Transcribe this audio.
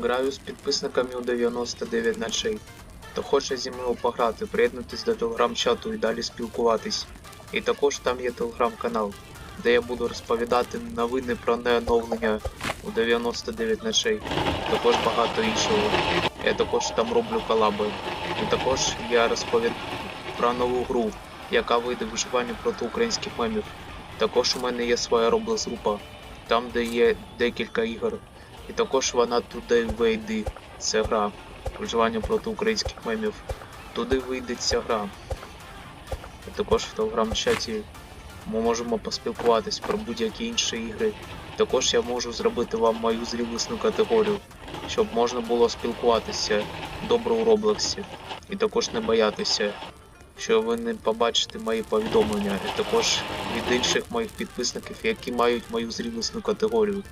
Граю з підписниками у 99 ночей. Хто хоче зі мною пограти, приєднуйтесь до телеграм-чату і далі спілкуватись. І також там є телеграм-канал, де я буду розповідати новини про неоновлення у 99 ночей. Також багато іншого. Я також там роблю колаби. І також я розповідаю про нову гру, яка вийде виживання проти українських мемів. Також у мене є своя Roblox група, там де є декілька ігор. І також вона туди вийде. Це гра. Виживання проти українських мемів. Туди вийде ця гра. І також в телеграм-чаті ми можемо поспілкуватись про будь-які інші ігри. Також я можу зробити вам мою зрілісну категорію, щоб можна було спілкуватися добре у Роблоксі. І також не боятися, що ви не побачите мої повідомлення, і також від інших моїх підписників, які мають мою зрілісну категорію.